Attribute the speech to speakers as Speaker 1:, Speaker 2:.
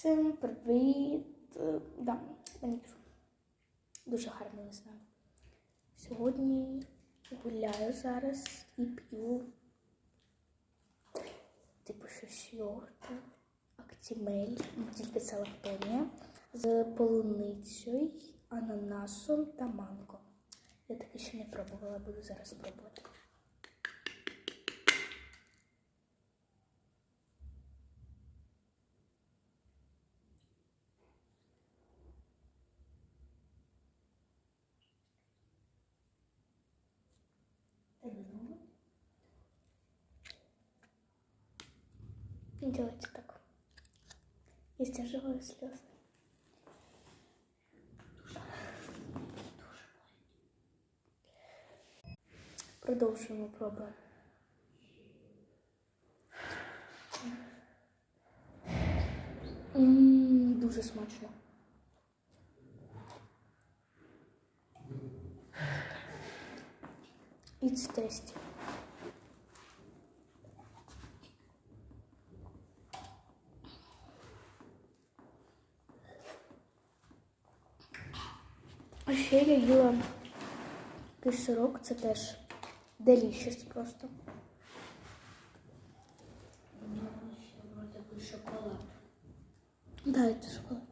Speaker 1: Всім привіт! Е, Да, манікюр. Дуже гарно не знаю. Сьогодні гуляю зараз і п'ю типу щось йогурту, актімель, тільки це з полуницею, ананасом та манго. Я таке ще не пробувала, буду зараз пробувати. Делайте так. Я сдерживаю слезы. Продовжуємо пробу. М, Дуже смачно. It's tasty. А ще я їла якийсь сирок, це теж delicious просто. Да, это шоколад.